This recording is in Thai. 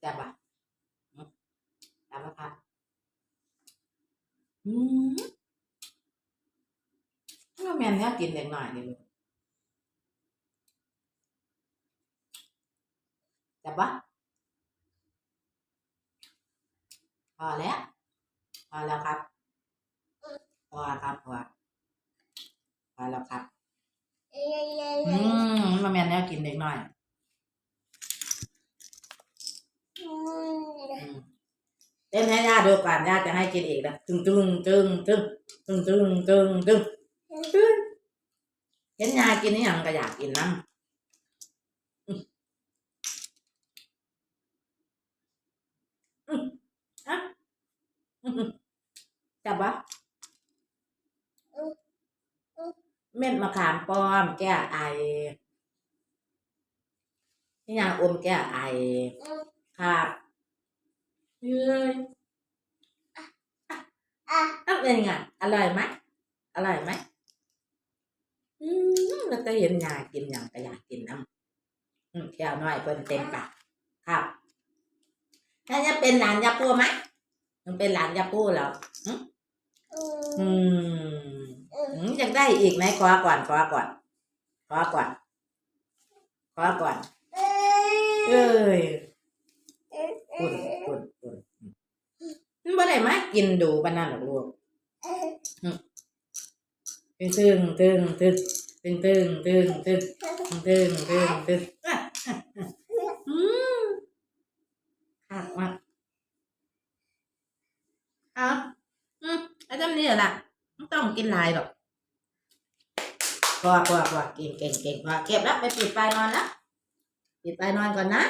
แซ่บปะอืมแซ่บปะครับอืมก็แม่นเนี้ยกินเด็กหน่อยนี่ลูกแซ่บปะพอแล้วพอแล้วครับพอครับพอพอแล้วครับ อืมมาแม่นแนวกินเด็กหน่อย อืม เต้นให้ย่าดูก่อนย่าจะให้กินอีกนะตึงตึงตึงตึงตึงตึงตึงตึงตึงเห็นยากินนี่ยังก็อยากกินน้ำอืมอืมอะจับปะเม็ดมะขามป้อม แก้ไอนี่ยาอมแก้ไอครับ เฮ้ยต้องเป็นไงอร่อยไหมอร่อยไหมอืมเราจะเห็นยายกินอย่างก็อยากกินน้ำอืมแก้วน้อยเพิ่นเต็มปากครับถ้าจะเป็นหลานยาปูไหมยังเป็นหลานยาปูเหรออืมอืมอืมอยากได้อีกไหมขอก่อนขอก่อนขอก่อนขอก่อนเอ้ย ปุ่นปุ่นปุ่นมัน บ่ได้มากินดูปานนั้นหรอกลูกตึงตึงตึงตึงตึงตึงตึงตึงตึงตึงตึงอะอะอะอืมคักมากเอาอืมไอ้จำนี่แหละไม่ต้องกินลายหรอกพอพอพอเก่งเก่งเก่งพอเก็บแล้วไปปิดไฟนอนแล้วปิดไฟนอนก่อนนะ